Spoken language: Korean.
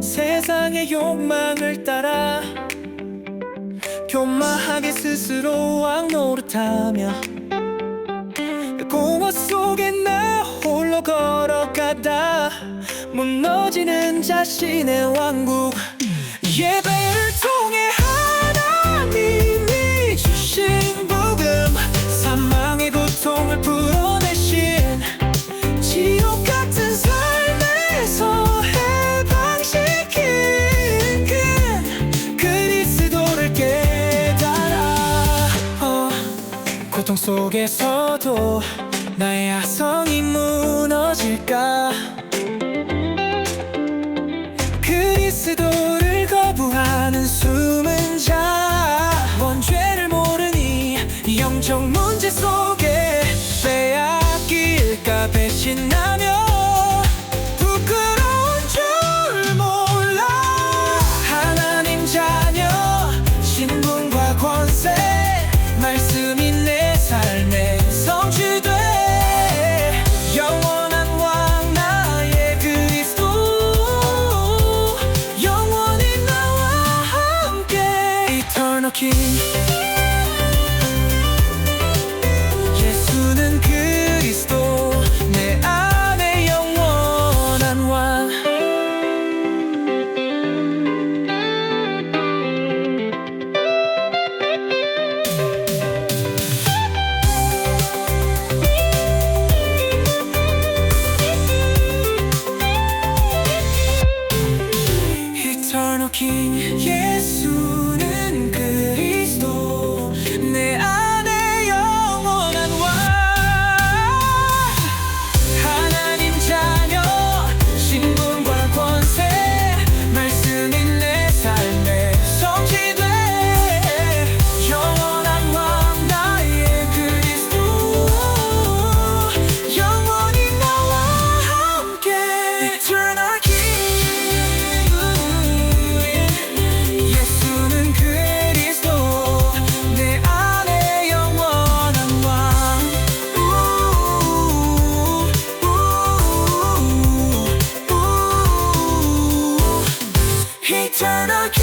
세상의 욕망을 따라 교만하게 스스로 왕 노릇하며 공허 속에 나 홀로 걸어가다 무너지는 자신의 왕국 예배 고통 속에서도 나의 야성이 무너질까? 그리스도를 거부하는 숨은 자 원죄를 모르니 영적 문제 속에 빼앗길까? 배신하 예수는 그리스도 내 안에 영원한 왕 Eternal King ひのだき